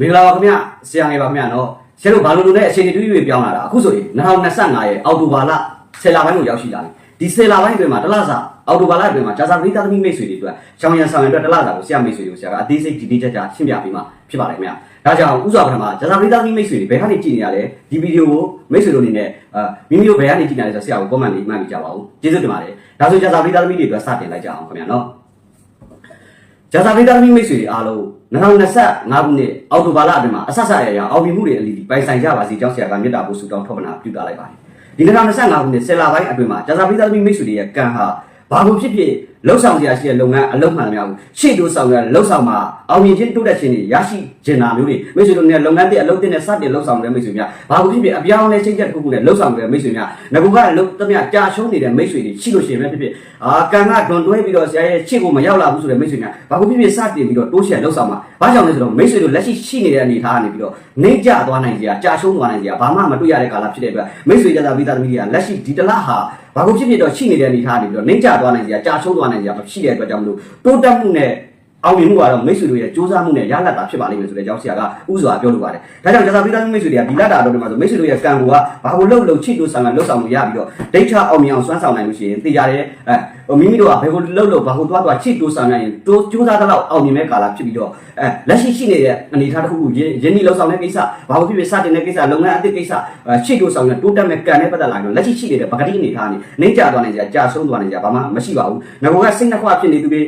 မင်္ဂလာပါခင်ဗျဆရာငယ်ပါခင်ဗျနော်ဆရာတို့ဘာလို့လို့လဲအချိန်တူတူပြောင်းလာတာအခုဆိုရင်2025ရဲ့အောက်တိုဘာလ10လပိုင်းကိုရောက်ရှိလာပြီဒီ10လပိုင်းအတွင်းမှာတစ်လစာအောက်တိုဘာလအတွင်းမှာဂျာစာပရိသတ်သမီးမိတ်ဆွေတွေအတွက်ချောင်းရံဆောင်ရံအတွက်တစ်လစာကိုဆရာမိတ်ဆွေတွေကိုဆရာကအသေးစိတ်ဒီဒီကြကြရှင်းပြပေးမှာဖြစ်ပါတယ်ခင်ဗျဒါကြောင့်ဥစွာပထမဂျာစာပရိသတ်သမီးမိတ်ဆွေတွေဘယ်ကနေကြည့်နေရလဲဒီဗီဒီယိုကိုမိတ်ဆွေတို့အနေနဲ့အာမိမိတို့ဘယ်ကနေကြည့်နေလဲဆိုတော့ဆရာကို comment လေးမှတ်မိကြပါဦးကျေးဇူးတင်ပါတယ်ဒါဆိုဂျာစာပရိသတ်သမီးတွေအတွက်စတင်လိုက်ကြအောင်ခင်ဗျနော် ဂျာစာပိတာသမီမိတ်ဆွေတွေအားလုံး2025ခုနှစ်အောက်တိုဘာလအတွင်းမှာအဆက်ဆက်ရရအောင်မြင်မှုတွေအလီဒီပိုင်ဆိုင်ကြပါစေကြောင်းဆရာကမြတ်တာဖို့ဆုတောင်းထောက်ပနာပြုတာလိုက်ပါတယ်ဒီ2025ခုနှစ်ဆယ်လပိုင်းအတွင်းမှာဂျာစာပိတာသမီမိတ်ဆွေတွေရဲ့ကံဟာ ဘာလို့ဖြစ်ဖြစ်လှုပ်ဆောင်စရာရှိတဲ့လုပ်ငန်းအလုပ်မှန်များကိုရှေ့တိုးဆောင်ရလှုပ်ဆောင်မှာအောင်မြင်ခြင်းတိုးတက်ခြင်းတွေရရှိကျင်တာမျိုးတွေမိတ်ဆွေတို့နဲ့လုပ်ငန်းတွေအလုပ်တွေနဲ့စတင်လှုပ်ဆောင်တဲ့မိတ်ဆွေများဘာလို့ဖြစ်ဖြစ်အပြောင်းအလဲချိန်ချက်တစ်ခုခုနဲ့လှုပ်ဆောင်တဲ့မိတ်ဆွေများငကူကလှုပ်သမျှကြာရှုံးနေတဲ့မိတ်ဆွေတွေရှိလို့ရှိရင်ပဲဖြစ်ဖြစ်အာကံကဒွန်တွဲပြီးတော့ဆရာရဲ့ချစ်ကိုမရောက်လာဘူးဆိုတဲ့မိတ်ဆွေများဘာလို့ဖြစ်ဖြစ်စတင်ပြီးတော့တိုးချဲ့လှုပ်ဆောင်မှာဘာကြောင့်လဲဆိုတော့မိတ်ဆွေတို့လက်ရှိရှိနေတဲ့အနေအထားကနေပြီးတော့နှိမ့်ကျသွားနိုင်ကြကြာရှုံးသွားနိုင်ကြဘာမှမတွေ့ရတဲ့ကာလဖြစ်တဲ့အတွက်မိတ်ဆွေကြတာမိသားသမီးတွေကလက်ရှိဒီတလဟာ ဘာလို့ဖြစ်ဖြစ်တော့ရှိနေတဲ့အနေအထားနေပြီးတော့နှိမ့်ကျသွားနိုင်ကြကြာရှုံးသွားနိုင်ကြမရှိတဲ့အတွက်ကြောင့်မလို့တိုးတက်မှုနဲ့အောင်မြင်မှုကတော့မိတ်ဆွေတို့ရဲ့စူးစမ်းမှုနဲ့ရလတ်တာဖြစ်ပါလိမ့်မယ်ဆိုတဲ့အကြောင်းဆရာကဥစွာပြောလိုပါတယ်။ဒါကြောင့်ဂျာစာပိသားမိတ်ဆွေတွေကဒီလတ်တာတော့ဒီမှာဆိုမိတ်ဆွေတို့ရဲ့ကံကိုကဘာကိုလှုပ်လှုပ်ချစ်လို့ဆောင်ရလှုပ်ဆောင်လို့ရပြီးတော့ဒိဋ္ဌအောင်မြင်အောင်စွမ်းဆောင်နိုင်လို့ရှိရင်သိကြတယ်အဲ မိမိတို့ကဘယ်ကိုလှုပ်လှုပ်ဘာကိုတွားတွားချစ်တိုးဆောင်နိုင်ရင်တိုးကြိုးစားသလောက်အောင်မြင်မဲ့ကာလဖြစ်ပြီးတော့အဲလက်ရှိရှိနေတဲ့အနေအထားတစ်ခုခုရင်းရင်းနှီးလှုပ်ဆောင်တဲ့ကိစ္စဘာလို့ဖြစ်ဖြစ်စတင်တဲ့ကိစ္စလုပ်ငန်းအသစ်ကိစ္စချစ်တိုးဆောင်တဲ့တိုးတက်မဲ့ကံနဲ့ပတ်သက်လာရင်လက်ရှိရှိနေတဲ့ပကတိအနေအထားနေနှိမ့်ကြသွားနိုင်ကြကြာဆုံးသွားနိုင်ကြဘာမှမရှိပါဘူးငါကစိတ်နှခွဖြစ်နေသူတွေ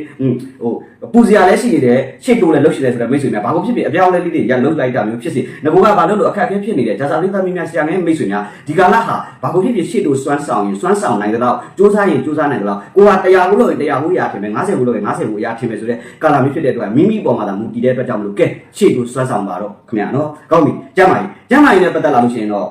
ဟိုပူစရာလည်းရှိနေတယ်ချစ်တိုးလည်းလှုပ်ရှင်တယ်ဆိုတဲ့မိတ်ဆွေများဘာကိုဖြစ်ဖြစ်အပြောင်းလဲလေးတွေရလှုပ်လိုက်တာမျိုးဖြစ်စေငါကဘာလို့လို့အခက်အခဲဖြစ်နေတယ်ဒါစာလေးသမီးများဆရာငယ်မိတ်ဆွေများဒီကာလဟာဘာကိုဖြစ်ဖြစ်ချစ်တိုးစွမ်းဆောင်ရင်စွမ်းဆောင်နိုင်တဲ့လောက်စ조사ရင်စ조사နိုင်တဲ့လောက်ကိုက100ဘူးလို့ရင်100ဘူးရဖြစ်မယ်90ဘူးလို့ရင်90ဘူးရဖြစ်မယ်ဆိုတော့ကာလာမျိုးဖြစ်တဲ့အတွက်မိမိပေါ်မှာသာမူတည်တဲ့အတွက်ကြောင့်မလို့ကဲရှေ့ကိုဆွဲဆောင်ပါတော့ခင်ဗျာနော်ကောင်းပြီကျမ်းမာကြီးကျမ်းမာကြီးနဲ့ပတ်သက်လာလို့ရှိရင်တော့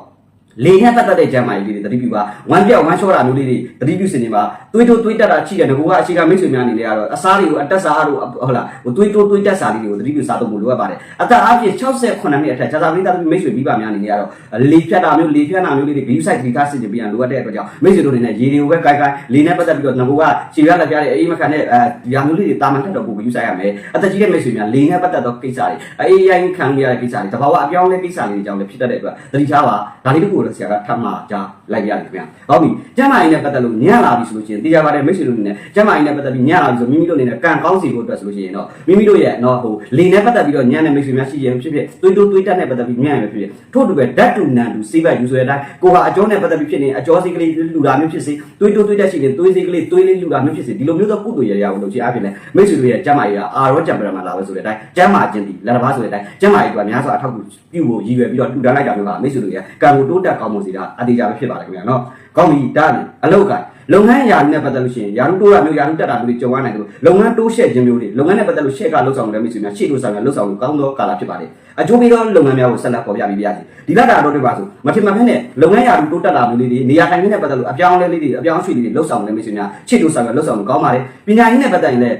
လေနဲ့ပတ်သက်တဲ့ကျမ်းမာရေးလေးတွေတတိပြုပါဝမ်းပြောက်ဝမ်းလျှောတာမျိုးလေးတွေတတိပြုစင်နေပါတွေးတိုးတွေးတက်တာချိတယ်ငကူကအရှိကမိတ်ဆွေများအနေနဲ့ကတော့အစားတွေကိုအတက်စားတို့ဟုတ်လားဟိုတွေးတိုးတွေးတက်စားလေးတွေကိုတတိပြုစားတော့ဖို့လိုအပ်ပါတယ်အသက်အားဖြင့်68နှစ်အထက်ဂျာဇာပရိသတ်မိတ်ဆွေပြီးပါများအနေနဲ့ကတော့လေဖြတ်တာမျိုးလေဖြတ်တာမျိုးလေးတွေဂယူးဆိုင်ဂီတာစစ်တင်ပြန်လိုအပ်တဲ့အတွက်ကြောင့်မိတ်ဆွေတို့အနေနဲ့ရေတွေကိုပဲကိုက်ကိုက်လေနဲ့ပတ်သက်ပြီးတော့ငကူကခြေရလက်ပြတဲ့အေးမခံတဲ့အဲရာမျိုးလေးတွေတာမန်ထက်တော့ကိုဂယူးဆိုင်ရမယ်အသက်ကြီးတဲ့မိတ်ဆွေများလေနဲ့ပတ်သက်သောကိစ္စတွေအေးရိုင်းခံရတဲ့ကိစ္စတွေတဘာဝအပြောင်းလဲကိစ္စတွေအကြောင်းလည်းဖြစ်တတ်တဲ့အတွက်တတိချပါဒါလေးတခုကိုဆရာကထပ်မှကြားလိုက်ရတယ်ခင်ဗျာဟုတ်ပြီကျမ်းမာရေးနဲ့ပတ်သက်လို့ညံ့လာပြီဆိုလို့ရှိရင်သိကြပါတယ်မိတ်ဆွေတို့အနေနဲ့ကျမ်းမာရေးနဲ့ပတ်သက်ပြီးညံ့လာပြီဆိုမိမိတို့အနေနဲ့ကံကောင်းစီဖို့အတွက်ဆိုလို့ရှိရင်တော့မိမိတို့ရဲ့တော့ဟိုလေနဲ့ပတ်သက်ပြီးတော့ညံ့တဲ့မိတ်ဆွေများရှိရင်ဖြစ်ဖြစ်တွေးတိုးတွေးတက်နဲ့ပတ်သက်ပြီးညံ့ရမယ်ဖြစ်ဖြစ်ထို့တူပဲဓာတ်တူနံတူစေးပိုက်ယူဆိုတဲ့အတိုင်းကိုဟာအကျော်နဲ့ပတ်သက်ပြီးဖြစ်နေအကျော်စီကလေးလူတာမျိုးဖြစ်စေတွေးတိုးတွေးတက်ရှိရင်တွေးစီကလေးတွေးလေးလူတာမျိုးဖြစ်စေဒီလိုမျိုးသောကုသိုလ်ရရအောင်လုပ်ချင်အပြင်လဲမိတ်ဆွေတို့ရဲ့ကျမ်းမာရေးကအာရောကြံပရမှာလာပဲဆိုတဲ့အတိုင်းကျမ်းမာခြင်းဒီလက်တစ်ပါးဆိုတဲ့အတိုင်းကျမ်းမာရေးကအများစွာအထောက်အကူပြုဖို့ရည်ရွယ်ပြီးတော့တူတန်းလိုက်တာမျိုးကမိတ်ဆွေတို့ရဲ့ကံကိုတိုးတက်ကောင်းမှုစီတာအတေးကြပဲဖြစ်ပါတယ်ခင်ဗျာနော်ကောင်းပြီဒါနဲ့အလောက်ကလုပ်ငန်းရာနဲ့ပတ်သက်လို့ရှိရင်ယာရုတိုးတာမျိုးယာရုတက်တာမျိုးတွေကြုံရနိုင်တယ်လို့လုပ်ငန်းတိုးရှက်ခြင်းမျိုးတွေလုပ်ငန်းနဲ့ပတ်သက်လို့ရှက်ကလှုပ်ဆောင်တယ်မိတ်ဆွေများရှေ့တိုးဆောင်ရလှုပ်ဆောင်လို့ကောင်းသောကာလဖြစ်ပါတယ်အကျိုးပေးသောလုပ်ငန်းများကိုဆက်လက်ပေါ်ပြပေးပါရစေဒီလက်တာတော့တွေပါဆိုမထင်မှတ်ဖက်နဲ့လုပ်ငန်းရာရုတိုးတက်တာမျိုးလေးတွေနေရာထိုင်နဲ့ပတ်သက်လို့အပြောင်းအလဲလေးတွေအပြောင်းအရွှေ့လေးတွေလှုပ်ဆောင်တယ်မိတ်ဆွေများရှေ့တိုးဆောင်ရလှုပ်ဆောင်လို့ကောင်းပါတယ်ပညာရေးနဲ့ပတ်သက်ရင်လည်း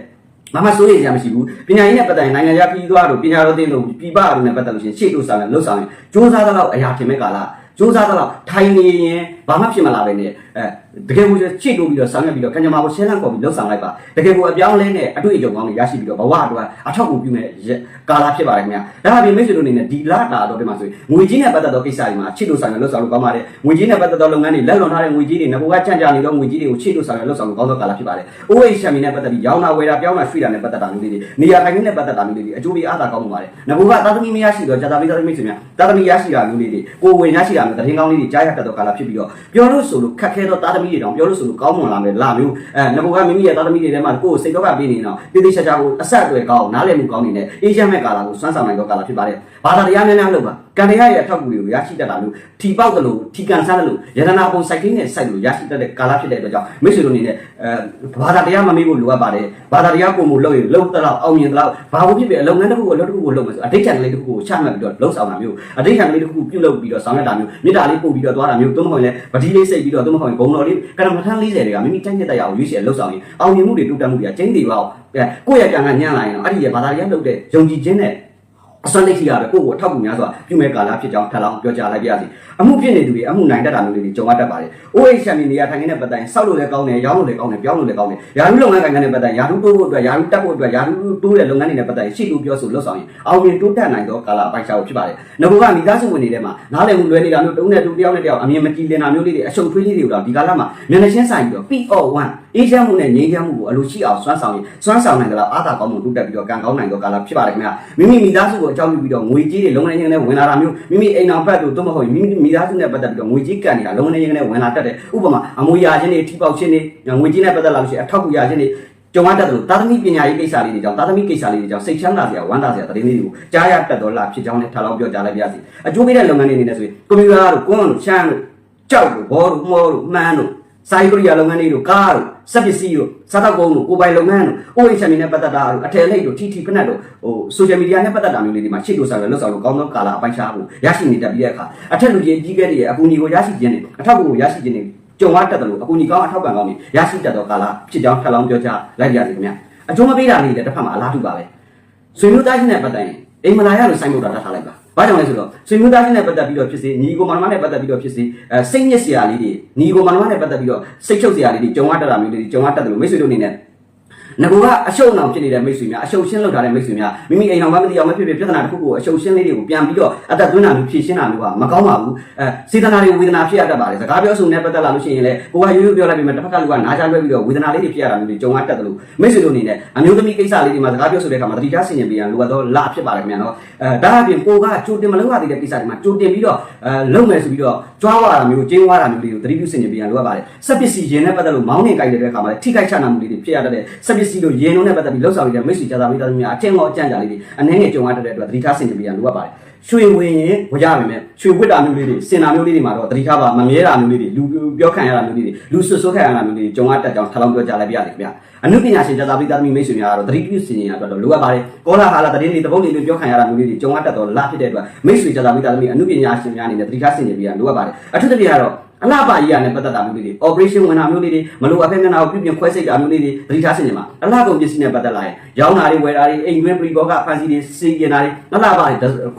မမစိုးရိမ်ကြမရှိဘူးပညာရေးနဲ့ပတ်သက်ရင်နိုင်ငံခြားပြည်သွားတို့ပညာတော်သင်တို့ပြည်ပတို့နဲ့ပတ်သက်လို့ရှိရင်ရှေ့တိုးဆောင်ရလှုပ်ဆောင်ရင်စ조사သလောက်အရာထင်မဲ့ကာလ စ조사သလောက်ထိုင်နေရင်ဘာမှဖြစ်မလာပဲနဲ့အဲတကယ်ကိုချစ်တိုးပြီးတော့ဆောင်ရွက်ပြီးတော့ကံကြမ္မာကိုရှင်းလန်းခေါ်ပြီးလှုပ်ဆောင်လိုက်ပါတကယ်ကိုအပြောင်းလဲနဲ့အတွေ့အကြုံကောင်းတွေရရှိပြီးတော့ဘဝအတွက်အထောက်အကူပြုမဲ့ကာလဖြစ်ပါတယ်ခင်ဗျာဒါအပြင်မိတ်ဆွေတို့အနေနဲ့ဒီလာတာတော့ဒီမှာဆိုရင်ငွေကြီးနဲ့ပတ်သက်သောကိစ္စတွေမှာချစ်တိုးဆောင်ရွက်လှုပ်ဆောင်လို့ကောင်းပါတယ်ငွေကြီးနဲ့ပတ်သက်သောလုပ်ငန်းတွေလက်လွန်ထားတဲ့ငွေကြီးတွေငကိုကကြံ့ကြာနေသောငွေကြီးတွေကိုချစ်တိုးဆောင်ရွက်လှုပ်ဆောင်လို့ကောင်းသောကာလဖြစ်ပါတယ် OH ချမ်ပီနဲ့ပတ်သက်ပြီးရောင်းတာဝယ်တာပြောင်းတာရွှေ့တာနဲ့ပတ်သက်တာမျိုးလေးတွေနေရာထိုင်ခင်းနဲ့ပတ်သက်တာမျိုးလေးတွေအကျိုးပေးအားသာကောင်းမှုပါတယ်ငကိုကသာသမီမရရှိတော့ဂျာတာမီသာသမီဆွေများသာသမီရရှိတာမျိုးလေးတွေကိုဝင်ရရှိတာမျိုးတရင်ကောင်းလေးတွေကြားရတတ်သောကာလဖြစ်ပြီးတော့ပြောလို့ဆိုလို့ခက်ခဲသောသာသမီတွေတောင်ပြောလို့ဆိုလို့ကောင်းမွန်လာမယ်လာမျိုးအဲငကိုကမိမိရဲ့သာသမီတွေထဲမှာကိုယ်စိတ်တော့ကပေးနေတော့တေးသေးချာချာကိုအဆက်အသွယ်ကောင်းနားလည်မှုကောင်းနေတဲ့အေးချမ်းမဲ့ကာလကိုစွမ်းဆောင်နိုင်သောကာလဖြစ်ပါတယ် ဘာသာတရားများများလုပ်ပါကံတရားရဲ့အထောက်အကူတွေကိုရရှိတတ်တာမျိုးထီပေါက်တယ်လို့ထီကန်ဆန်းတယ်လို့ယတနာပုံစိုက်ခင်းနဲ့စိုက်လို့ရရှိတတ်တဲ့ကာလဖြစ်တဲ့အတွက်ကြောင့်မိတ်ဆွေတို့အနေနဲ့အဲဘာသာတရားမမေ့ဖို့လိုအပ်ပါတယ်ဘာသာတရားကိုမှုလုပ်ရင်လုပ်တော့အောင်မြင်တော့ဘာလို့ဖြစ်ဖြစ်အလုပ်ငန်းတစ်ခုကိုအလုပ်တစ်ခုကိုလုပ်မယ်ဆိုအတိတ်ကံကလေးတစ်ခုကိုချမှတ်ပြီးတော့လှုပ်ဆောင်တာမျိုးအတိတ်ကံကလေးတစ်ခုပြုလုပ်ပြီးတော့ဆောင်ရွက်တာမျိုးမေတ္တာလေးပို့ပြီးတော့သွားတာမျိုးသို့မဟုတ်ရင်ပတိလေးစိတ်ပြီးတော့သို့မဟုတ်ရင်ဘုံတော်လေးကရမထမ်း40တွေကမိမိတိုက်ညက်တရားကိုရွေးချယ်လှုပ်ဆောင်ရင်အောင်မြင်မှုတွေတိုးတက်မှုတွေကကျင်းတည်ပါအောင်ကိုယ့်ရဲ့ကံကညံ့လာရင်တော့အဲ့ဒီရဲ့ဘာသာတရားလုပ်တဲ့ယုံကြည်ခြင်းနဲ့ အစွမ်းတိတ်ထိရပဲကိုယ့်ကိုအထောက်အကူများစွာပြုမဲ့ကာလဖြစ်ကြောင်းထပ်လောင်းပြောကြားလိုက်ပါရစေအမှုဖြစ်နေသူတွေအမှုနိုင်တတ်တာမျိုးတွေကြုံရတတ်ပါတယ်။ OHM နေရာထိုင်နေတဲ့ပတ်တိုင်းစောက်လို့လည်းကောင်းတယ်ရောင်းလို့လည်းကောင်းတယ်ပြောင်းလို့လည်းကောင်းတယ်ယာရုလုပ်ငန်းကိုင်ငန်းတဲ့ပတ်တိုင်းယာရုတိုးဖို့အတွက်ယာရုတက်ဖို့အတွက်ယာရုတိုးတဲ့လုပ်ငန်းတွေနဲ့ပတ်တိုင်းရှိလို့ပြောဆိုလွတ်ဆောင်ရင်အောင်မြင်တိုးတက်နိုင်သောကာလပိုက်ရှားကိုဖြစ်ပါတယ်။ငါကမိသားစုဝင်တွေထဲမှာနားလည်မှုလွဲနေတာမျိုးတုံးနဲ့တူတယောက်နဲ့တယောက်အမြင်မကြည်လင်တာမျိုးလေးတွေအရှုပ်ထွေးလေးတွေကိုတော့ဒီကာလမှာမျက်နှာချင်းဆိုင်ပြီးတော့ PO1 အေးချမ်းမှုနဲ့ငြိမ်းချမ်းမှုကိုအလိုရှိအောင်စွမ်းဆောင်ရင်စွမ်းဆောင်နိုင်ကြလားအားသာကောင်းမှုတိုးတက်ပြီးတော့ကံကောင်းနိုင်သောကာလဖြစ်ပါတယ်ခင်ဗျာမိမိမိသားစုကိုအကြောင်းပြုပြီးတော့ငွေကြေးတွေလုံးဝချင်းနဲ့ဝင်လာတာမျိုးမိမိအိမ်အောင်ဘက်တို့သို့မဟုတ်မိမိမိသားစုနဲ့ပတ်သက်ပြီးတော့ငွေကြေးကန်နေတာလုံးဝချင်းနဲ့ဝင်လာတတ်တယ်ဥပမာအမွေရခြင်းတွေထိပေါက်ခြင်းတွေငွေကြေးနဲ့ပတ်သက်လာလို့ရှိရင်အထောက်အကူရခြင်းတွေကြုံရတတ်တယ်လို့သာသမီပညာရေးကိစ္စလေးတွေကြောင့်သာသမီကိစ္စလေးတွေကြောင့်စိတ်ချမ်းသာစရာဝမ်းသာစရာသတင်းလေးတွေကိုကြားရတတ်တော့လားဖြစ်ကြောင်းနဲ့ထားလောက်ပြောကြားလိုက်ပါရစေအကျိုးပေးတဲ့လုပ်ငန်းတွေအနေနဲ့ဆိုရင်ကွန်ပျူတာတို့ကွန်းတို့ရှမ်းတို့ကြောက်တို့ဘောတို့မောတို့မှန်းတို့ စိုင်းကရိယာလုပ်ငန်းတွေတို့ကားတို့စက်ပစ္စည်းတို့စားတောက်ကုန်းတို့ကိုပိုင်လုပ်ငန်းတို့ OHM နဲ့ပတ်သက်တာတို့အထည်လိပ်တို့ TT ဖက်နက်တို့ဟို social media နဲ့ပတ်သက်တာမျိုးလေးတွေမှာရှေ့တို့ဆောင်ရလွတ်ဆောင်လို့ကောင်းသောကာလအပိုင်းခြားဖို့ရရှိနေတတ်ပြီးတဲ့အခါအထက်လူကြီးကြီးကဲတွေရဲ့အကူအညီကိုရရှိခြင်းနဲ့အထောက်အကူကိုရရှိခြင်းနဲ့ကြုံရတတ်တယ်လို့အကူအညီကောင်းအထောက်ပံ့ကောင်းတွေရရှိတတ်သောကာလဖြစ်ကြောင်းထပ်လောင်းပြောကြားလိုက်ပါရစေခင်ဗျာအကျိုးမပေးတာလေးတွေတစ်ဖက်မှာအလားတူပါပဲဆွေမျိုးသားချင်းနဲ့ပတ်သက်ရင်အိမ်မလာရလို့စိုင်းဖို့တာတတ်ထားလိုက်ပါ ဘာကြောင့်လဲဆိုတော့ဆွေမျိုးသားချင်းနဲ့ပတ်သက်ပြီးတော့ဖြစ်စေညီကိုမနမနဲ့ပတ်သက်ပြီးတော့ဖြစ်စေအဲစိတ်ညစ်စရာလေးတွေညီကိုမနမနဲ့ပတ်သက်ပြီးတော့စိတ်ချုပ်စရာလေးတွေကြုံရတတ်တာမျိုးလေးတွေကြုံရတတ်တယ်လို့မိတ်ဆွေတို့အနေနဲ့ ငကူကအရှုံအောင်ဖြစ်နေတဲ့မိတ်ဆွေများအရှုံရှင်းလုပ်ထားတဲ့မိတ်ဆွေများမိမိအိမ်အောင်မမသိအောင်မဖြစ်ဖြစ်ပြဿနာတစ်ခုကိုအရှုံရှင်းလေးတွေကိုပြန်ပြီးတော့အသက်သွင်းတာမျိုးဖြေရှင်းတာမျိုးကမကောင်းပါဘူးအဲစေတနာတွေဝေဒနာဖြစ်ရတတ်ပါတယ်စကားပြောဆိုနေပတ်သက်လာလို့ရှိရင်လည်းကိုကရိုးရိုးပြောလိုက်ပြီးမှတစ်ဖက်ကလူကနားချလွှဲပြီးတော့ဝေဒနာလေးတွေဖြစ်ရတာမျိုးတွေကြုံရတတ်တယ်လို့မိတ်ဆွေတို့အနေနဲ့အမျိုးသမီးကိစ္စလေးတွေမှာစကားပြောဆိုတဲ့အခါမှာတတိထားဆင်ခြင်ပေးရလိုအပ်တော့လဖြစ်ပါတယ်ခင်ဗျာနော်အဲဒါအပြင်ကိုကကြိုတင်မလုပ်ရသေးတဲ့ကိစ္စတွေမှာကြိုတင်ပြီးတော့အဲလုပ်မယ်ဆိုပြီးတော့ကြွားဝါတာမျိုးကျင်းဝါတာမျိုးတွေကိုတတိပြုဆင်ခြင်ပေးရလိုအပ်ပါတယ်စက်ပစ္စည်းရင်နဲ့ပတ်သက်လို့မောင်းနေကြိုက်တဲ့အခါမှာထိခိုက်ချနာမှုလေးတွေဖြစ်ရတတ်တဲ့စက်ပစ္စည်းတို့ရင်တို့နဲ့ပတ်သက်ပြီးလှုပ်ဆောင်နေတဲ့မိတ်ဆွေကြတာမိသားစုများအထင်ကောအကြံကြလေးတွေအနှဲငယ်ကြုံရတတ်တဲ့အတွက်တတိထားဆင်ခြင်ပေးရလိုအပ်ပါတယ်ရွှေဝင်ရင်ဝကြပါမယ်ရွှေဝစ်တာမျိုးလေးတွေစင်တာမျိုးလေးတွေမှာတော့တတိထားပါမမြဲတာမျိုးလေးတွေလူပြောခံရတာမျိုးလေးတွေလူဆွဆွခံရတာမျိုးလေးတွေကြုံရတတ်ကြောင်းထပ်လောင်းပြောကြားလိုက်ပြရတယ်ခင်ဗျာအနုပညာရှင်ကြတာပိသားသမီးမိတ်ဆွေများကတော့တတိပြုစင်ရင်အတွက်တော့လိုအပ်ပါတယ်ကောလာဟာလာတတိတွေတပုတ်တွေပြောခံရတာမျိုးလေးတွေကြုံရတတ်တော့လာဖြစ်တဲ့အတွက်မိတ်ဆွေကြတာပိသားသမီးအနုပညာရှင်များအနေနဲ့တတိထားစင်ကြပြရလိုအပ်ပါတယ်အထူးသဖြင့်ကတော့ အလားပါကြီးရနဲ့ပတ်သက်တာမျိုးလေးတွေ operation ဝင်တာမျိုးလေးတွေမလိုအပ်ဖက်မျက်နှာကိုပြုပြင်ခွဲစိတ်တာမျိုးလေးတွေသတိထားစင်ကြမှာအလားကုန်ပစ္စည်းနဲ့ပတ်သက်လာရင်ရောင်းတာတွေဝယ်တာတွေအိမ်တွင်းပရိဘောကဖန်စီတွေစီရင်တာတွေအလားပါ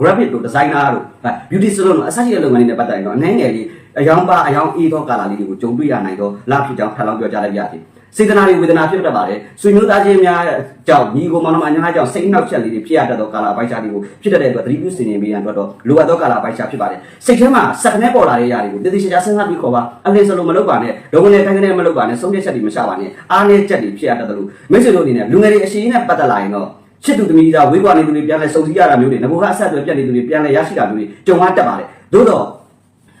graphic တို့ designer တို့ beauty salon တို့အစရှိတဲ့လုပ်ငန်းတွေနဲ့ပတ်သက်ရင်တော့အနှဲငယ်လေးအယောင်ပါအယောင်အေးသောကာလာလေးတွေကိုကြုံတွေ့ရနိုင်တော့လာဖြစ်ကြောင်းထပ်လောင်းပြောကြားလိုက်ပါရစေ စေတနာတွေဝေဒနာဖြစ်တတ်ပါတယ်ဆွေမျိုးသားချင်းများကြောင့်ညီကိုမောင်နှမအများကြောင့်စိတ်နှောက်ချက်လေးတွေဖြစ်ရတတ်သောကာလအပိုင်းခြားတွေကိုဖြစ်တတ်တဲ့အတွက်သတိပြုစင်ရင်ပေးရန်အတွက်တော့လိုအပ်သောကာလအပိုင်းခြားဖြစ်ပါတယ်စိတ်ထဲမှာစက်ကနေပေါ်လာတဲ့ຢာတွေကိုတည်တည်ချာချာစဉ်းစားပြီးခေါ်ပါအလင်းစလိုမလုပ်ပါနဲ့ဒုံကနေတိုင်းကနေမလုပ်ပါနဲ့ဆုံးဖြတ်ချက်တွေမချပါနဲ့အားနည်းချက်တွေဖြစ်ရတတ်တယ်လို့မိတ်ဆွေတို့အနေနဲ့လူငယ်တွေအရှိန်နဲ့ပတ်သက်လာရင်တော့ချစ်သူသမီးသားဝေးကွာနေသူတွေပြန်လဲစုံစည်းရတာမျိုးတွေငကိုကအဆက်အသွယ်ပြတ်နေသူတွေပြန်လဲရရှိတာမျိုးတွေကြုံရတတ်ပါတယ်သို့တော့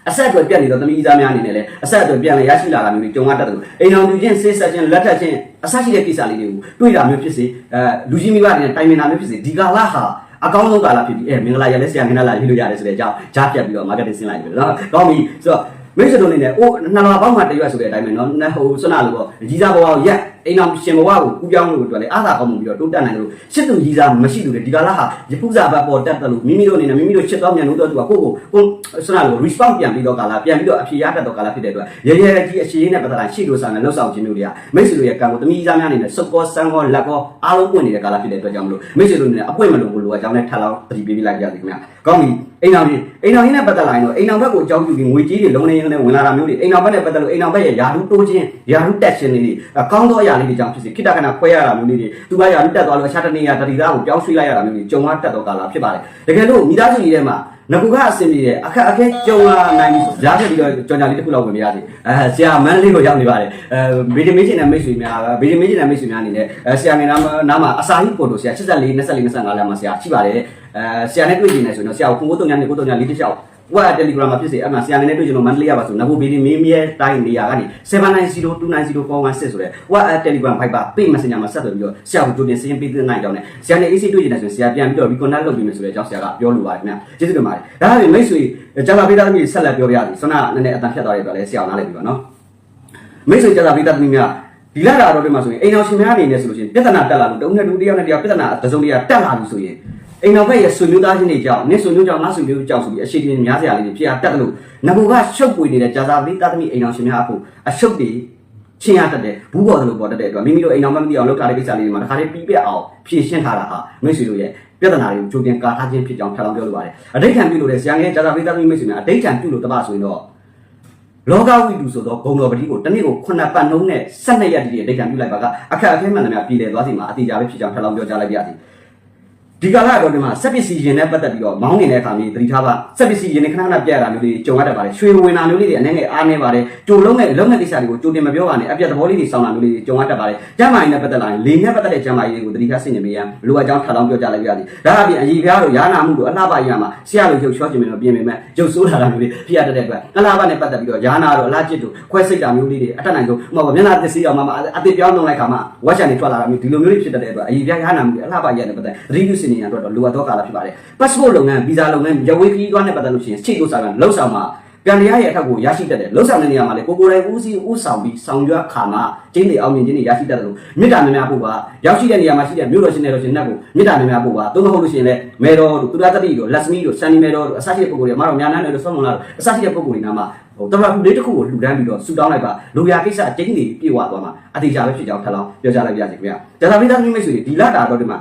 အဆက်အသွယ်ပြတ်နေတော့သမီးသားများအနေနဲ့လည်းအဆက်အသွယ်ပြန်လဲရရှိလာတာမျိုးတွေကြုံရတတ်တယ်လို့အိမ်အောင်လူချင်းဆေးဆက်ချင်းလက်ထပ်ချင်းအဆရှိတဲ့ကိစ္စလေးတွေကိုတွေးတာမျိုးဖြစ်စေအဲလူကြီးမိဘတွေနဲ့တိုင်ပင်တာမျိုးဖြစ်စေဒီကာလဟာအကောင်းဆုံးကာလဖြစ်ပြီးအဲမင်္ဂလာရလဲဆရာမင်္ဂလာရေးလို့ရတယ်ဆိုတဲ့အကြောင်းကြားပြတ်ပြီးတော့ marketing ဆင်းလိုက်ပြီနော်ကောင်းပြီဆိုတော့မိတ်ဆွေတို့အနေနဲ့အိုးနှလွာပေါင်းမှတရွက်ဆိုတဲ့အတိုင်းပဲနော်ဟိုဆွနာလို့ပေါ့ကြီးစားဘဝကိုရက် အိမ်အောင်ရှင်ဘဝကိုကူးပြောင်းလို့အတွက်လည်းအားသာကောင်းမှုပြီးတော့တိုးတက်နိုင်တယ်လို့ရှစ်သူကြီးစားမရှိသူတွေဒီကာလဟာရပုဇာဘတ်ပေါ်တက်တယ်လို့မိမိတို့အနေနဲ့မိမိတို့ချစ်တော်မြန်လို့တော့သူကကိုယ့်ကိုကိုဆွနာလို့ response ပြန်ပြီးတော့ကာလပြန်ပြီးတော့အဖြေရတတ်တော့ကာလဖြစ်တဲ့အတွက်ရရဲကြီးအရှိရင်းနဲ့ပတ်သက်လာရှေ့လို့ဆောင်တဲ့လှုပ်ဆောင်ခြင်းမျိုးတွေကမိတ်ဆွေတို့ရဲ့ကံကိုတမိကြီးစားများအနေနဲ့စုပ်ကောဆန်းကောလက်ကောအားလုံးပွင့်နေတဲ့ကာလဖြစ်တဲ့အတွက်ကြောင့်မလို့မိတ်ဆွေတို့အနေနဲ့အပွင့်မလို့ဘူးလို့အကြောင်းနဲ့ထပ်လောင်းတတိပေးပြလိုက်ကြစီခင်ဗျာကောင်းပြီအိမ်အောင်ကြီးအိမ်အောင်ကြီးနဲ့ပတ်သက်လာရင်တော့အိမ်အောင်ဘက်ကိုအကြောင်းပြုပြီးငွေကြီးတွေလုံးနေနေဝင်လာတာမျိုးတွေအိမ်အောင်ဘက်နဲ့ပတ်သက်လို့အိမ်အောင်ဘက်ရဲ့ယာရုတိုးခြင်းယာရုတက်ခြင်းတွေကောင်းသောအရာလေးတွေကြောင့်ဖြစ်စေခိတ္တကနာခွဲရတာမျိုးလေးတွေသူကယာရုတက်သွားလို့အခြားတနေရာတတိသားကိုပြောင်းရွှေ့လိုက်ရတာမျိုးတွေကြုံရတတ်တော့ကာလဖြစ်ပါတယ်တကယ်လို့မိသားစုကြီးထဲမှာငကူကအဆင်ပြေတဲ့အခက်အခဲကြုံလာနိုင်ပြီဈားဖြစ်ပြီးတော့ကြော်ညာလေးတစ်ခုလောက်ဝင်ပြရစီအဲဆရာမန်းလေးကိုရောက်နေပါတယ်အဲဗီဒီမေးချင်တဲ့မိတ်ဆွေများဗီဒီမေးချင်တဲ့မိတ်ဆွေများအနေနဲ့ဆရာငယ်နာနာမှာအစာဟိပို့လို့ဆရာ84 24 25လမ်းမှာဆရာရှိပါတယ်အဲဆရာနဲ့တွေ့ကြည့်နေဆိုရင်တော့ဆရာကိုကိုတုံညာနဲ့ကိုတုံညာလေးတစ်ယောက် ဝါ Telegram မှာဖြစ်စေအမှဆရာနဲ့တွေ့ကြလို့မန္တလေးရပါဆိုနဘိုဗီဒီမင်းမြဲတိုင်းနေရာကနေ79029041ဆိုတဲ့ဝါ Telegram Viber Pay Messenger မှာဆက်သွယ်ပြီးတော့ဆရာကိုကြိုတင်စရင်ပေးတဲ့နိုင်ကြောင်းနဲ့ဆရာနဲ့ AC တွေ့ကြနေဆိုရင်ဆရာပြန်ပြီးတော့ reconnect လုပ်ပြီးမယ်ဆိုတဲ့အကြောင်းဆရာကပြောလိုပါတယ်ခင်ဗျကျေးဇူးတင်ပါတယ်ဒါပေမဲ့မိတ်ဆွေဂျာလာပေးသားသမီးဆက်လက်ပြောပြရစီဆွမ်းနာနည်းနည်းအတန်ဖြတ်သွားတဲ့အတွက်လည်းဆရာအောင်နားလည်ပြီပါနော်မိတ်ဆွေဂျာလာပေးသားသမီးများဒီလာတာတော့ဒီမှာဆိုရင်အိမ်တော်ရှင်များအနေနဲ့ဆိုလို့ရှိရင်ပြဿနာတက်လာလို့တုံးနဲ့တူတယောက်နဲ့တယောက်ပြဿနာတစ်စုံတစ်ရာတက်လာပြီဆိုရင် အိမ်တော်ဘက်ရဲ့ဆွေမျိုးသားချင်းတွေကြောင့်နင့်ဆွေမျိုးကြောင့်ငါဆွေမျိုးကြောင့်ဆိုပြီးအရှိတင်းများစရာလေးတွေဖြစ်ရတက်တယ်လို့ငဘိုကရှုပ်ပွေနေတဲ့ဂျာစာပရိသတ်သမီးအိမ်တော်ရှင်များအခုအရှုပ်တွေချင်းရတတ်တယ်ဘူးပေါ်တယ်လို့ပေါ်တတ်တဲ့အတွက်မိမိတို့အိမ်တော်မမသိအောင်လုပ်ထားတဲ့ကိစ္စလေးတွေမှာတစ်ခါလေးပြီးပြတ်အောင်ဖြည့်ရှင်းထားတာဟာမိတ်ဆွေတို့ရဲ့ပြဿနာတွေကိုကြိုတင်ကာထားခြင်းဖြစ်ကြောင်းထပ်လောင်းပြောလိုပါတယ်အဋိဌံပြုလို့တဲ့ဆရာငယ်ဂျာတာပိသားသမီးမိတ်ဆွေများအဋိဌံပြုလို့တပဆိုရင်တော့လောကဝိတုဆိုတော့ဂုံတော်ပတိကိုတစ်နေ့ကိုခုနှစ်ပတ်နှုံးနဲ့12ရက်တည်းအဋိဌံပြုလိုက်ပါကအခက်အခဲမှန်သမျှပြည်လည်သွားစီမှာအတိအကျပဲဖြစ်ကြောင်းထပ်လောင်းပြောကြားလိုက်ပါရစေ ဒီကာလတော့ဒီမှာစက်ပစ္စည်းရင်နဲ့ပတ်သက်ပြီးတော့မောင်းနေတဲ့အခါမျိုးသတိထားပါစက်ပစ္စည်းရင်နဲ့ခဏခဏပြရတာမျိုးလေးကြုံရတတ်ပါတယ်ရွှေဝင်တာမျိုးလေးတွေအနေနဲ့အားနေပါတယ်ကြိုလုံးမဲ့လုံးမဲ့ကိစ္စတွေကိုကြိုတင်မပြောပါနဲ့အပြတ်သဘောလေးတွေစောင်းတာမျိုးလေးတွေကြုံရတတ်ပါတယ်ကျမ်းမာရေးနဲ့ပတ်သက်လာရင်လေနဲ့ပတ်သက်တဲ့ကျမ်းမာရေးတွေကိုသတိထားဆင်ခြင်ပေးရန်လိုအပ်ကြောင်းထပ်လောင်းပြောကြားလိုက်ပါရစေဒါအပြင်အကြီးပြားတို့ယာနာမှုတို့အလှပရမှာဆရာတို့ရုပ်ချောခြင်းမျိုးပြင်ပေမဲ့ရုပ်ဆိုးလာတာမျိုးလေးဖြစ်ရတတ်တဲ့အတွက်အလှပနဲ့ပတ်သက်ပြီးတော့ယာနာတို့အလားကျစ်တို့ခွဲစိတ်တာမျိုးလေးတွေအတက်နိုင်ဆုံးဟိုမျက်နှာသစ်စီအောင်မှအတစ်ပြောင်းလုံးလိုက်ခါမှဝက်ချန်တွေထွက်လာတာမျိုးဒီလိုမျိုးလေးဖြစ်တတ်တဲ့အတွက်အကြီးပြားယာနာမှုတွေအလှပရနဲ့ပတ်သက်သတိပြုဆင်ခြင်ရန်အတွက်တော့လိုအပ်သောကာလဖြစ်ပါတယ် passport လုပ်ငန်း visa လုပ်ငန်းရဝေးခရီးသွားနဲ့ပတ်သက်လို့ရှိရင်ချိတ်လို့ဆောင်ရလှုပ်ဆောင်မှာပြန်ရရဲ့အထက်ကိုရရှိတတ်တယ်လှုပ်ဆောင်တဲ့နေရာမှာလေကိုကိုယ်တိုင်ဦးစီးဦးဆောင်ပြီးဆောင်ရွက်ခါမှာကျင်းတွေအောင်မြင်ခြင်းတွေရရှိတတ်တယ်လို့မေတ္တာများများပို့ပါရောက်ရှိတဲ့နေရာမှာရှိတဲ့မြို့တော်ရှင်တွေတော်ရှင်နဲ့ကိုမေတ္တာများများပို့ပါသို့မဟုတ်လို့ရှိရင်လည်းမေတော်တို့သူရတတိတို့လက်စမီတို့စန်နီမေတော်တို့အစရှိတဲ့ပုဂ္ဂိုလ်တွေအမတော်များများနဲ့လို့ဆုံးမလာတို့အစရှိတဲ့ပုဂ္ဂိုလ်တွေနာမှာဟိုတမန်ကူလေးတစ်ခုကိုလှူဒန်းပြီးတော့ဆူတောင်းလိုက်ပါလူရကိစ္စကျင်းတွေပြေဝသွားမှာအတိအကျပဲဖြစ်ကြောင်းထပ်လောင်းပြောကြားလိုက်ပါရစေခင်ဗျာဒါသာပိသားသမီးမိတ်ဆွေဒီလတာတော့ဒီမှာ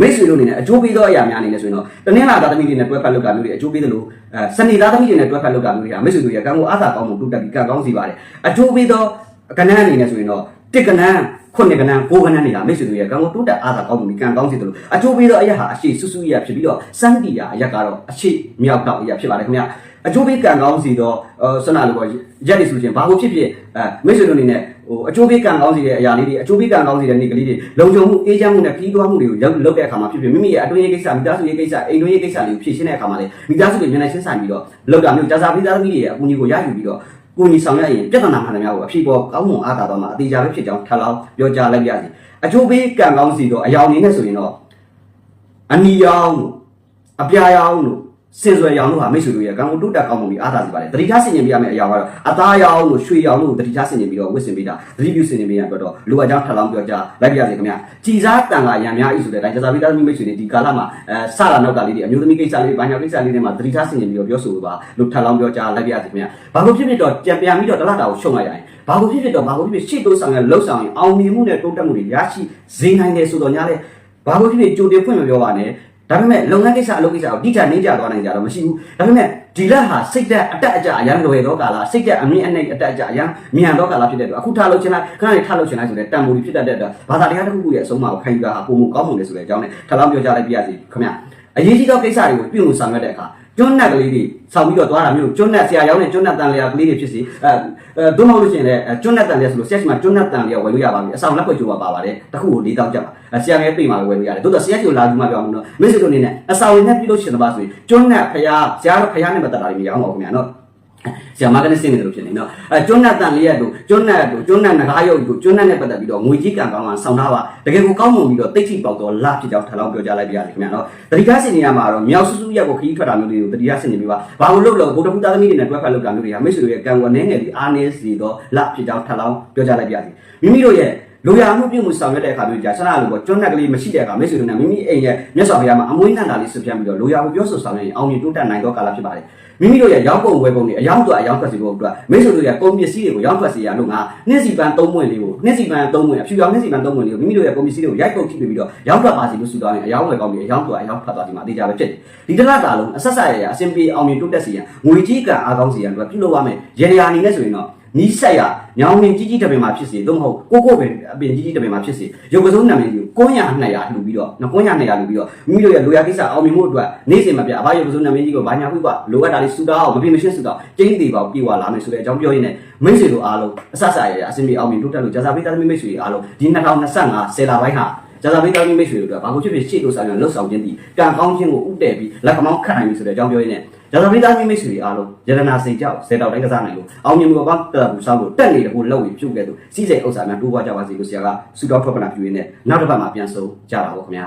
မိတ်ဆွေတို့အနေနဲ့အကျိုးပေးသောအရာများအနေနဲ့ဆိုရင်တော့တနင်္လာသားသမီးတွေနဲ့တွဲဖက်လုပ်တာမျိုးတွေအကျိုးပေးသလိုအဲစနေသားသမီးတွေနဲ့တွဲဖက်လုပ်တာမျိုးတွေကမိတ်ဆွေတို့ရဲ့ကံကိုအားသာကောင်းမှုတိုးတက်ပြီးကံကောင်းစီပါတယ်အကျိုးပေးသောကဏ္ဍအနေနဲ့ဆိုရင်တော့တစ်ကဏ္ဍခုနှစ်ကဏ္ဍကိုးကဏ္ဍနေတာမိတ်ဆွေတို့ရဲ့ကံကိုတိုးတက်အားသာကောင်းမှုပြီးကံကောင်းစီသလိုအကျိုးပေးသောအရာဟာအရှိဆူဆူရဖြစ်ပြီးတော့စမ်းတီရာအရာကတော့အရှိမြောက်တော့အရာဖြစ်ပါတယ်ခင်ဗျာအကျိုးပေးကံကောင်းစီတော့ဆန္ဒလိုပေါ့ရက်နေဆိုရင်ဘာလို့ဖြစ်ဖြစ်အဲမိတ်ဆွေတို့အနေနဲ့ ဟိုအကျိုးပေးကံကောင်းစီတဲ့အရာလေးတွေအကျိုးပေးကံကောင်းစီတဲ့နေ့ကလေးတွေလုံခြုံမှုအေးချမ်းမှုနဲ့ပြီးသွားမှုတွေကိုလုပ်လုပ်တဲ့အခါမှာဖြစ်ဖြစ်မိမိရဲ့အတွင်းရေးကိစ္စမိသားစုရေးကိစ္စအိမ်တွင်းရေးကိစ္စတွေကိုဖြေရှင်းတဲ့အခါမှာလေမိသားစုတွေမျက်နှာချင်းဆိုင်ပြီးတော့လုပ်တာမျိုးကြာစာပြီးသားသမီးတွေရဲ့အကူအညီကိုရယူပြီးတော့ကိုကြီးဆောင်ရရင်ပြဿနာမှန်တယ်များကိုအဖြစ်ပေါ်ကောင်းမွန်အားသာတော့မှအသေးချာပဲဖြစ်ကြောင်းထပ်လောင်းပြောကြားလိုက်ရစီအကျိုးပေးကံကောင်းစီတော့အယောင်နေနဲ့ဆိုရင်တော့အနီရောင်တို့အပြာရောင်တို့ စင်စွယ်ရောင်တို့ဟာမိတ်ဆွေတို့ရဲ့ကံကိုတိုးတက်ကောင်းမှုပြီးအားသာစီပါတယ်တတိထားဆင်ကျင်ပြရမယ့်အရာကတော့အသားရောင်တို့ရွှေရောင်တို့တတိထားဆင်ကျင်ပြီးတော့ဝစ်စင်ပေးတာသတိပြုဆင်ကျင်ပေးရတော့လိုအပ်ကြောင်းထပ်လောင်းပြောကြားလိုက်ပြရစီခင်ဗျကြည်စားတန်ကရံများဤဆိုတဲ့တိုင်းကျစားပြီးသားမိတ်ဆွေတွေဒီကာလမှာအဲစလာနောက်ကလေးတွေအမျိုးသမီးကိစ္စလေးတွေဘာညာကိစ္စလေးတွေမှာသတိထားဆင်ကျင်ပြီးတော့ပြောဆိုပါလို့ထပ်လောင်းပြောကြားလိုက်ပြရစီခင်ဗျဘာလို့ဖြစ်ဖြစ်တော့ကြံပြန်ပြီးတော့တလတာကိုရှုံလိုက်ရရင်ဘာလို့ဖြစ်ဖြစ်တော့ဘာလို့ဖြစ်ဖြစ်ရှေ့တိုးဆောင်ရလှုပ်ဆောင်ရင်အောင်မြင်မှုနဲ့တိုးတက်မှုတွေရရှိစေနိုင်တယ်ဆိုတော့ညာလေဘာလို့ဖြစ်ဖြစ်ကြိုတင်ဖွင့်မပြောပါနဲ့ ဒါပေမဲ့လုပ်ငန်းကိစ္စအလုပ်ကိစ္စကိုတိကျနေကြသွားနိုင်ကြတော့မရှိဘူးဒါပေမဲ့ဒီလက်ဟာစိတ်သက်အတက်အကျအရန်လွယ်သောကာလစိတ်သက်အမြင့်အနှိမ့်အတက်အကျအရန်မြန်သောကာလဖြစ်တဲ့အတွက်အခုထားလို့ချင်လိုက်ခဏလေးထားလို့ချင်လိုက်ဆိုတဲ့တန်ဖိုးကြီးဖြစ်တတ်တဲ့အတွက်ဘာသာတရားတစ်ခုခုရဲ့အဆုံးအမကိုခိုင်ပြာပုံမှုကောင်းမှုလေဆိုတဲ့အကြောင်းနဲ့ထပ်လောင်းပြောကြားလိုက်ပြရစီခင်ဗျအရေးကြီးသောကိစ္စတွေကိုပြုမှုဆောင်ရွက်တဲ့အခါ ကျွန်းနက်ကလေးတွေဆောင်ပြီးတော့သွားတာမျိုးကျွန်းနက်ဆရာရောင်းတဲ့ကျွန်းနက်တန်လျာကလေးတွေဖြစ်စီအဲအဲသို့မဟုတ်လို့ရှိရင်လည်းကျွန်းနက်တန်လျာဆိုလို့ဆရာရှိမှကျွန်းနက်တန်လျာဝယ်လို့ရပါပြီအဆောင်လက်ဖွက်ကျိုးပါပါပါတယ်တခုကို၄တောင်းကြပါဆရာငယ်ပြေးမှာဝယ်လို့ရတယ်သို့တော့ဆရာကြီးကိုလာပြီးမှပြောအောင်နော်မိတ်ဆွေတို့အနေနဲ့အဆောင်နဲ့ပြုလို့ရှင်တပါဆိုရင်ကျွန်းနက်ဖျားဆရာတို့ဖျားနဲ့မတတ်တာတွေမရအောင်ပါခင်ဗျာနော် ဆရာမကနေစင်းနေတယ်လို့ဖြစ်နေနော်အဲကျွန်းနတ်တန်လေးရတို့ကျွန်းနတ်တို့ကျွန်းနတ်ငကားရုပ်တို့ကျွန်းနတ်နဲ့ပတ်သက်ပြီးတော့ငွေကြီးကံကောင်းအောင်ဆောင်းထားပါတကယ်ကိုကောင်းမွန်ပြီးတော့တိတ်ထိပေါက်တော့လဖြစ်ကြောင်းထပ်လောင်းပြောကြားလိုက်ပြရစီခင်ဗျာနော်တတိကားစင်နေရမှာတော့မြောက်ဆူဆူရက်ကိုခီးထွက်တာမျိုးတွေကိုတတိကားစင်နေပြီးပါဘာလို့လို့လို့ဗုဒ္ဓဘုရားသမီးတွေနဲ့တွဲဖက်လုပ်တာမျိုးတွေဟာမိတ်ဆွေတို့ရဲ့ကံဝအနေငယ်ဒီအားနေစီတော့လဖြစ်ကြောင်းထပ်လောင်းပြောကြားလိုက်ပြရစီမိမိတို့ရဲ့လိုရာမှုပြုမှုဆောင်ရွက်တဲ့အခါမျိုးကြာဆန္ဒလိုပေါ့ကျွန်းနက်ကလေးမရှိတဲ့အခါမိတ်ဆွေတို့နဲ့မိမိအိမ်ရဲ့မျက်စောဘုရားမှာအမွှေးနန္တာလေးဆွပြန်ပြီးတော့လိုရာမှုပြောဆိုဆောင်ရွက်ရင်အောင်မြင်တိုးတက်နိုင်သောကာလဖြစ်ပါတယ် မိမိတို့ရဲ့ရောင်းပုံဝယ်ပုံတွေအယောင်းတော့အယောင်းထွက်စီဖို့အတွက်မိတ်ဆွေတို့ရဲ့ကုန်ပစ္စည်းတွေကိုရောင်းထွက်စီရလို့ငါနှစ်စီပန်သုံးမွင့်လေးကိုနှစ်စီပန်သုံးမွင့်အဖြူရောင်နှစ်စီပန်သုံးမွင့်လေးကိုမိမိတို့ရဲ့ကုန်ပစ္စည်းတွေကိုရိုက်ပုတ်ထိပြီးတော့ရောင်းထွက်ပါစီလို့ဆူတောင်းရင်အယောင်းဝယ်ကောင်းပြီးအယောင်းတော့အယောင်းဖတ်သွားဒီမှာအသေးချာပဲဖြစ်တယ်ဒီတစ်လတာလုံးအဆက်ဆက်ရရအစင်ပြေအောင်မြင်တိုးတက်စီရန်ငွေကြီးကံအားကောင်းစီရန်အတွက်ပြုလုပ်ရမယ်ရေရာအနေနဲ့ဆိုရင်တော့ နီးဆက်ရညောင်မြင်ကြီးကြီးတပင်မှာဖြစ်စေသို့မဟုတ်ကိုကိုပင်အပင်ကြီးကြီးတပင်မှာဖြစ်စေရုပ်ကစုံနာမည်ကြီးကို900 200လှူပြီးတော့နော်900 200လှူပြီးတော့မိမိတို့ရဲ့လိုရာကိစ္စအောင်မြင်မှုအတွက်နေ့စဉ်မပြအဘရုပ်ကစုံနာမည်ကြီးကိုဘာညာခုကလိုအပ်တာလေးစူတောင်းအောင်မပြမရှင်းစူတောင်းကျင်းသေးပါပြေဝလာမယ်ဆိုတဲ့အကြောင်းပြောရင်းနဲ့မိတ်ဆွေတို့အားလုံးအဆဆရရအစင်ပြေအောင်မြင်တိုးတက်လို့ကြာစာပေးသားသမီးမိတ်ဆွေတွေအားလုံးဒီ2025ဆယ်လပိုင်းဟာဇာတာပိတောင်းမိတ်ဆွေတို့အတွက်ဘာလို့ဖြစ်ဖြစ်ရှေ့လို့ဆိုင်ရလှုပ်ဆောင်ခြင်းဒီကံကောင်းခြင်းကိုဥတည်ပြီးလက်ခမောင်းခတ်နိုင်ပြီဆိုတဲ့အကြောင်းပြောရင်းနဲ့ ဇာတာပိတောင်းမိတ်ဆွေတွေအားလုံးယရနာစိတ်ကြောက်ဇေတောက်တိုင်းကစားနိုင်လို့အောင်မြင်မှုကောင်းတက်မှုစောင်းလို့တက်နေတဲ့ဟိုလောက်ပြီးပြုတ်ခဲ့သူစီးစိမ်ဥစ္စာများတိုးပွားကြပါစေလို့ဆရာကဆုတောင်းထွက်ပနာပြုရင်းနဲ့နောက်တစ်ပတ်မှာပြန်ဆုံးကြတာပေါ့ခင်ဗျာ